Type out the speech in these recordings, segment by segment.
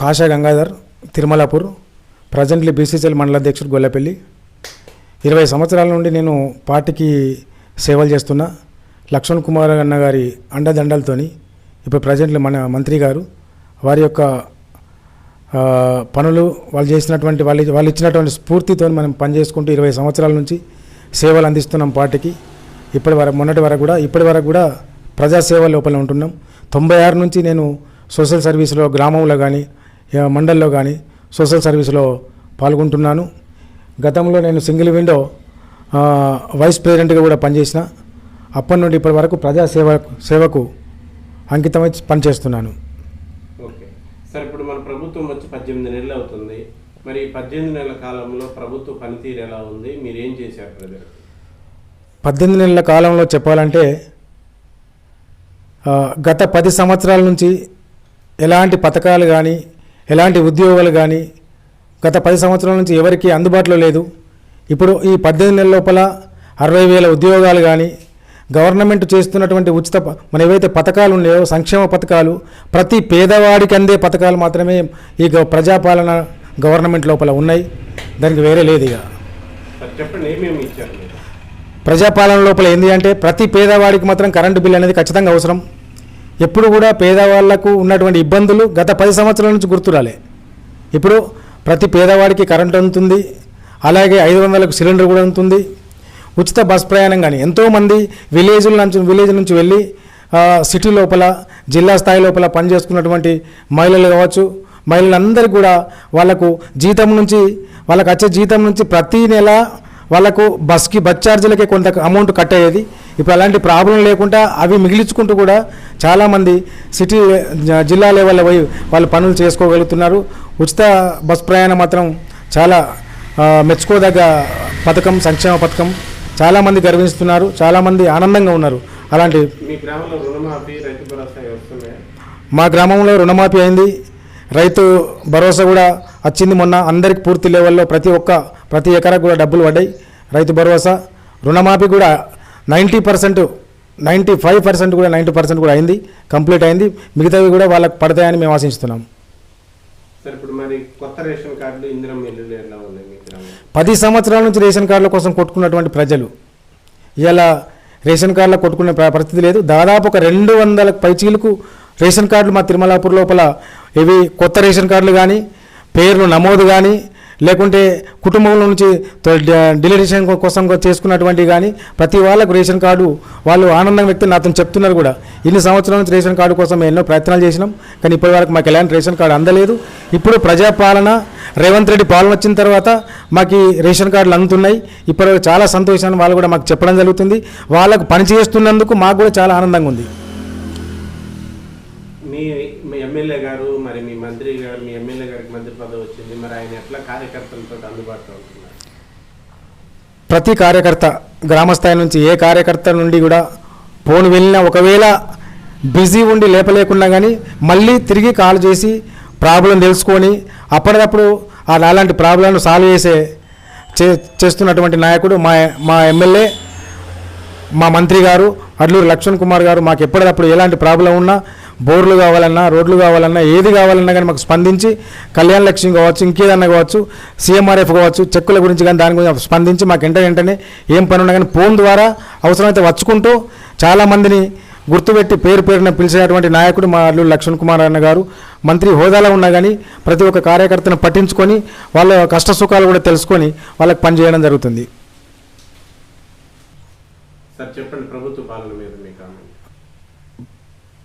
కాషా Gangadhar Tirumalapur presently BCCL మండల అధ్యక్షుడు గొల్లపల్లి. ఇరవై సంవత్సరాల నుండి నేను పార్టీకి సేవలు చేస్తున్నా. లక్ష్మణ్ కుమార్ అన్న గారి అండదండలతోని ఇప్పుడు ప్రజెంట్లీ మన మంత్రి గారు వారి యొక్క పనులు వాళ్ళు చేసినటువంటి వాళ్ళు వాళ్ళు ఇచ్చినటువంటి స్ఫూర్తితో మనం పనిచేసుకుంటూ ఇరవై సంవత్సరాల నుంచి సేవలు అందిస్తున్నాం పార్టీకి. ఇప్పటి వరకు మొన్నటి వరకు కూడా ఇప్పటి వరకు కూడా ప్రజాసేవ లోపల ఉంటున్నాం. తొంభై ఆరు నుంచి నేను సోషల్ సర్వీస్లో గ్రామంలో కానీ మండల్లో కానీ సోషల్ సర్వీస్లో పాల్గొంటున్నాను. గతంలో నేను సింగిల్ విండో వైస్ ప్రెసిడెంట్గా కూడా పనిచేసిన. అప్పటి నుండి ఇప్పటి వరకు ప్రజాసేవ సేవకు అంకితమై పనిచేస్తున్నాను. ఓకే. సార్ ఇప్పుడు మన ప్రభుత్వం వచ్చి పద్దెనిమిది నెలలు అవుతుంది. మరి పద్దెనిమిది నెలల కాలంలో ప్రభుత్వ పనితీరు ఎలా ఉంది? మీరు ఏం చేశారు ప్రజలకు? పద్దెనిమిది నెలల కాలంలో చెప్పాలంటే గత పది సంవత్సరాల నుంచి ఎలాంటి పథకాలు కానీ ఎలాంటి ఉద్యోగాలు కానీ గత పది సంవత్సరాల నుంచి ఎవరికి అందుబాటులో లేదు. ఇప్పుడు ఈ పద్దెనిమిది నెలల లోపల అరవై వేల ఉద్యోగాలు కానీ గవర్నమెంట్ చేస్తున్నటువంటి ఉచిత మన ఏవైతే పథకాలు ఉన్నాయో సంక్షేమ పథకాలు ప్రతి పేదవాడికి అందే పథకాలు మాత్రమే ఈ ప్రజాపాలన గవర్నమెంట్ లోపల ఉన్నాయి. దానికి వేరే లేదు ఇక. ప్రజాపాలన లోపల ఏంది అంటే ప్రతి పేదవాడికి మాత్రం కరెంటు బిల్ అనేది ఖచ్చితంగా అవసరం. ఎప్పుడు కూడా పేదవాళ్ళకు ఉన్నటువంటి ఇబ్బందులు గత పది సంవత్సరాల నుంచి గుర్తురాలే ఇప్పుడు ప్రతి పేదవాడికి కరెంటు అందుతుంది అలాగే ఐదు వందలకు సిలిండర్ కూడా అందుతుంది. ఉచిత బస్ ప్రయాణం కానీ ఎంతోమంది విలేజ్ల నుంచి విలేజ్ నుంచి వెళ్ళి సిటీ లోపల జిల్లా స్థాయి లోపల పనిచేసుకున్నటువంటి మహిళలు కావచ్చు మహిళలందరికీ కూడా వాళ్ళకు జీతం నుంచి వాళ్ళకి వచ్చే జీతం నుంచి ప్రతి నెల వాళ్ళకు బస్కి బస్ ఛార్జీలకే కొంత అమౌంట్ కట్ అయ్యేది ఇప్పుడు అలాంటి ప్రాబ్లం లేకుండా అవి మిగిలించుకుంటూ కూడా చాలామంది సిటీ జిల్లా లెవెల్లో పోయి వాళ్ళు పనులు చేసుకోగలుగుతున్నారు. ఉచిత బస్ ప్రయాణం మాత్రం చాలా మెచ్చుకోదగ్గ పథకం సంక్షేమ పథకం చాలామంది గర్విస్తున్నారు చాలామంది ఆనందంగా ఉన్నారు. అలాంటి మా గ్రామంలో రుణమాఫీ అయింది. రైతు భరోసా కూడా వచ్చింది మొన్న. అందరికి పూర్తి లెవెల్లో ప్రతి ఒక్క ప్రతి ఎకరా కూడా డబ్బులు పడ్డాయి. రైతు భరోసా రుణమాఫీ కూడా ninety percent ninety five percent కూడా నైంటీ పర్సెంట్ కూడా అయింది కంప్లీట్ అయింది. మిగతావి కూడా వాళ్ళకి పడతాయని మేము ఆశిస్తున్నాం. పది సంవత్సరాల నుంచి రేషన్ కార్డుల కోసం కొట్టుకున్నటువంటి ప్రజలు ఇలా రేషన్ కార్డుల కొట్టుకునే ప్ర- పరిస్థితి లేదు. దాదాపు ఒక రెండు వందల పైచీలకు రేషన్ కార్డులు మా తిరుమలాపూర్ లోపల ఇవి కొత్త రేషన్ కార్డులు కానీ పేర్లు నమోదు కానీ లేకుంటే కుటుంబంలో నుంచి తో- డిలిటేషన్ కోసం చేసుకున్నటువంటి కానీ ప్రతి వాళ్ళకు రేషన్ కార్డు వాళ్ళు ఆనందం వ్యక్తి నాతో చెప్తున్నారు కూడా. ఇన్ని సంవత్సరాల నుంచి రేషన్ కార్డు కోసం ఎన్నో ప్రయత్నాలు చేసినాం. కానీ ఇప్పటి వరకు మాకు ఎలాంటి రేషన్ కార్డు అందలేదు. ఇప్పుడు ప్రజాపాలన రేవంత్ రెడ్డి పాలన వచ్చిన తర్వాత మాకు రేషన్ కార్డులు అందుతున్నాయి. ఇప్పటివరకు చాలా సంతోషాన్ని వాళ్ళు కూడా మాకు చెప్పడం జరుగుతుంది. వాళ్ళకు పని చేస్తున్నందుకు మాకు కూడా చాలా ఆనందంగా ఉంది. మీ మీ ఎమ్మెల్యే గారు మరి మీ మంత్రి గారు మీ ఎమ్మెల్యే గారికి మంత్రి పదవి వచ్చింది మరి ఆయన ఎట్లా కార్యకర్తలతో అందుబాటులో ఉంటున్నారు? ప్రతి కార్యకర్త గ్రామస్థాయి నుంచి ఏ కార్యకర్త నుండి కూడా ఫోన్ వెళ్ళినా ఒకవేళ బిజీ ఉండి లేపలేకున్నా కానీ మళ్ళీ తిరిగి కాల్ చేసి ప్రాబ్లం తెలుసుకొని అప్పటికప్పుడు అలాంటి ప్రాబ్లంను సాల్వ్ చేసే చే చేస్తున్నటువంటి నాయకుడు మా మా ఎమ్మెల్యే మా మంత్రి గారు అడ్లూరు లక్ష్మణ్ కుమార్ గారు మాకు ఎప్పటికప్పుడు ఎలాంటి ప్రాబ్లం ఉన్నా బోర్లు కావాలన్నా రోడ్లు కావాలన్నా ఏది కావాలన్నా కానీ మాకు స్పందించి కళ్యాణ లక్ష్మి కావచ్చు ఇంకేదన్నా కావచ్చు సీఎంఆర్ఎఫ్ కావచ్చు చెక్కుల గురించి కానీ దాని గురించి స్పందించి మాకు వెంట వెంటనే ఏం పని ఉన్నా కానీ ఫోన్ ద్వారా అవసరమైతే వచ్చుకుంటూ చాలామందిని గుర్తుపెట్టి పేరు పేరున పిలిచినటువంటి నాయకుడు మా అల్లుడు లక్ష్మణ్ కుమార్ అన్న గారు మంత్రి హోదాలో ఉన్నా కానీ ప్రతి ఒక్క కార్యకర్తను పట్టించుకొని వాళ్ళ కష్ట సుఖాలు కూడా తెలుసుకొని వాళ్ళకి పనిచేయడం జరుగుతుంది. సార్ చెప్పండి ప్రభుత్వ పాలన మీద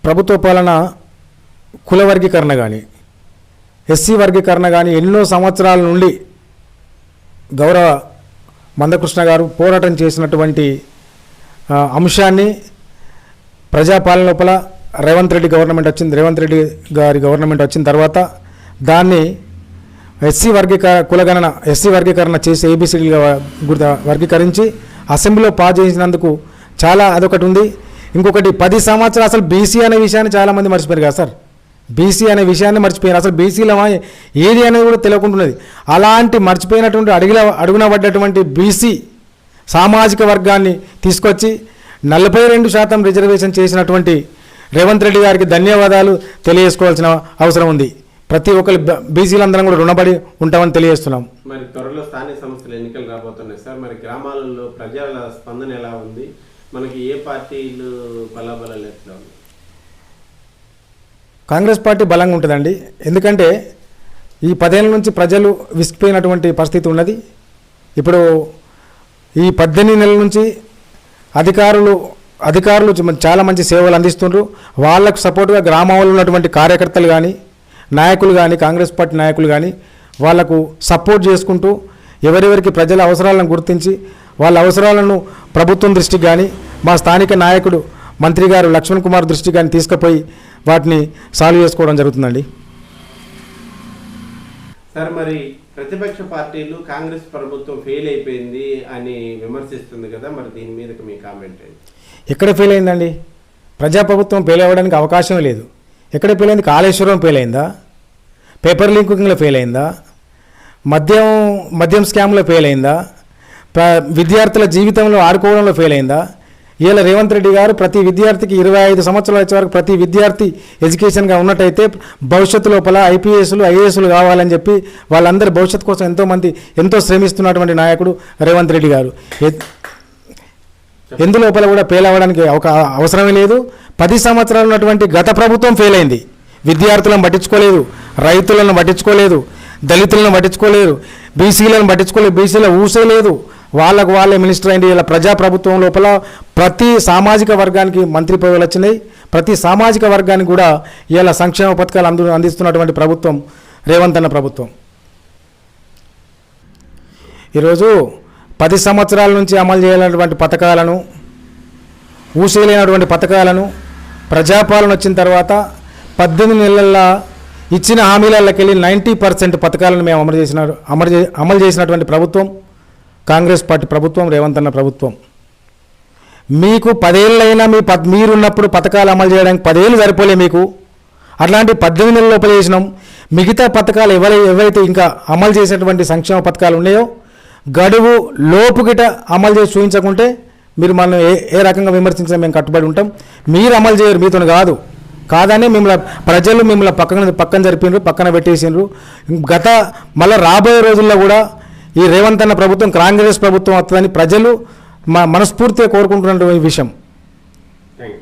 ప్రభుత్వ పాలన కుల వర్గీకరణ కానీ ఎస్సీ వర్గీకరణ కానీ ఎన్నో సంవత్సరాల నుండి గౌరవ మందకృష్ణ గారు పోరాటం చేసినటువంటి అంశాన్ని ప్రజాపాలన లోపల రేవంత్ రెడ్డి గవర్నమెంట్ వచ్చింది రేవంత్ రెడ్డి గారి గవర్నమెంట్ వచ్చిన తర్వాత దాన్ని ఎస్సీ వర్గీక కులగణన ఎస్సీ వర్గీకరణ చేసి ఏబిసిడీగా వర్గీకరించి అసెంబ్లీలో పాస్ చేసినందుకు చాలా అదొకటి ఉంది. ఇంకొకటి పది సంవత్సరాలు అసలు బీసీ అనే విషయాన్ని చాలామంది మర్చిపోయారు కదా సార్. బీసీ అనే విషయాన్ని మర్చిపోయారు. అసలు బీసీలో ఏది అనేది కూడా తెలియకుంటున్నది అలాంటి మర్చిపోయినటువంటి అడిగిన అడుగున పడ్డటువంటి బీసీ సామాజిక వర్గాన్ని తీసుకొచ్చి నలభై రెండు శాతం రిజర్వేషన్ చేసినటువంటి రేవంత్ రెడ్డి గారికి ధన్యవాదాలు తెలియజేసుకోవాల్సిన అవసరం ఉంది. ప్రతి ఒక్కరు బీసీలందరం కూడా రుణపడి ఉంటామని తెలియజేస్తున్నాం. మరి త్వరలో స్థానిక సంస్థలు ఎన్నికలు రాబోతున్నాయి సార్. మరి గ్రామాలలో ప్రజల స్పందన ఎలా ఉంది? మనకి ఏ పార్టీలు బలాబలాలు ఎట్లా కాంగ్రెస్ పార్టీ బలంగా ఉంటుందండి. ఎందుకంటే ఈ పదేళ్ళ నుంచి ప్రజలు విసిగిపోయినటువంటి పరిస్థితి ఉన్నది. ఇప్పుడు ఈ పద్దెనిమిది నెలల నుంచి అధికారులు అధికారులు చాలా మంచి సేవలు అందిస్తుండ్రు. వాళ్ళకు సపోర్ట్గా గ్రామంలో ఉన్నటువంటి కార్యకర్తలు కానీ నాయకులు కానీ కాంగ్రెస్ పార్టీ నాయకులు కానీ వాళ్ళకు సపోర్ట్ చేసుకుంటూ ఎవరెవరికి ప్రజల అవసరాలను గుర్తించి వాళ్ళ అవసరాలను ప్రభుత్వం దృష్టికి కానీ మా స్థానిక నాయకుడు మంత్రి గారు లక్ష్మణ్ కుమార్ దృష్టికి కానీ తీసుకుపోయి వాటిని సాల్వ్ చేసుకోవడం జరుగుతుందండి. సార్ మరి ప్రతిపక్ష పార్టీలు కాంగ్రెస్ ప్రభుత్వం ఫెయిల్ అయిపోయింది అని విమర్శిస్తుంది కదా మరి దీని మీద మీ కామెంట్ ఎక్కడ ఫెయిల్ అయిందండి? ప్రజాప్రభుత్వం ఫెయిల్ అవ్వడానికి అవకాశం లేదు. ఎక్కడ ఫెయిల్ అయింది? కాళేశ్వరం ఫెయిల్ అయిందా? పేపర్ లింకింగ్లో ఫెయిల్ అయిందా? మద్యం మద్యం స్కామ్లో ఫెయిల్ అయిందా? విద్యార్థుల జీవితంలో ఆడుకోవడంలో ఫెయిల్ అయిందా? ఇలా రేవంత్ రెడ్డి గారు ప్రతి విద్యార్థికి ఇరవై ఐదు సంవత్సరాలు వచ్చే వరకు ప్రతి విద్యార్థి ఎడ్యుకేషన్గా ఉన్నట్టయితే భవిష్యత్తు లోపల ఐపీఎస్లు ఐఏఎస్లు కావాలని చెప్పి వాళ్ళందరి భవిష్యత్తు కోసం ఎంతోమంది ఎంతో శ్రమిస్తున్నటువంటి నాయకుడు రేవంత్ రెడ్డి గారు. ఎ- ఎందు లోపల కూడా ఫెయిల్ అవ్వడానికి ఒక అవసరమే లేదు. పది సంవత్సరాలు ఉన్నటువంటి గత ప్రభుత్వం ఫెయిల్ అయింది. విద్యార్థులను పట్టించుకోలేదు. రైతులను పట్టించుకోలేదు. దళితులను పట్టించుకోలేదు. బీసీలను పట్టించుకోలేదు. బీసీల ఊసే లేదు. వాళ్ళకు వాళ్ళే మినిస్టర్ అయింది. ఇలా ప్రజాప్రభుత్వం లోపల ప్రతి సామాజిక వర్గానికి మంత్రి పదవులు వచ్చినాయి. ప్రతి సామాజిక వర్గానికి కూడా ఇలా సంక్షేమ పథకాలు అందు అందిస్తున్నటువంటి ప్రభుత్వం రేవంత్ అన్న ప్రభుత్వం. ఈరోజు పది సంవత్సరాల నుంచి అమలు చేయాలన్నటువంటి పథకాలను ఊసేలేనటువంటి పథకాలను ప్రజాపాలన వచ్చిన తర్వాత పద్దెనిమిది నెలల్లో ఇచ్చిన హామీలకెళ్ళి నైంటీ పర్సెంట్ పథకాలను మేము అమలు చేసిన అమలు అమలు చేసినటువంటి ప్రభుత్వం. కాంగ్రెస్ పార్టీ ప్రభుత్వం రేవంత్ అన్న ప్రభుత్వం. మీకు పదేళ్ళైనా మీ పద్ మీరున్నప్పుడు పథకాలు అమలు చేయడానికి పదేళ్ళు సరిపోలే మీకు. అట్లాంటి పద్దెనిమిది నెలల లోపల చేసినాం. మిగతా పథకాలు ఎవరై ఎవరైతే ఇంకా అమలు చేసినటువంటి సంక్షేమ పథకాలు ఉన్నాయో గడువు లోపు గిట అమలు చేసి చూపించకుంటే మీరు మనం ఏ ఏ రకంగా విమర్శించినా మేము కట్టుబడి ఉంటాం. మీరు అమలు చేయరు మీతో కాదు. కాదని మిమ్మల్ని ప్రజలు మిమ్మల్ని పక్కన పక్కన జరిపిండ్రు పక్కన పెట్టేసిండ్రు గత మళ్ళీ రాబోయే రోజుల్లో కూడా ఈ రేవంత్ అన్న ప్రభుత్వం కాంగ్రెస్ ప్రభుత్వం వస్తుందని ప్రజలు మా మనస్ఫూర్తిగా కోరుకుంటున్నటువంటి విషయం. Thank you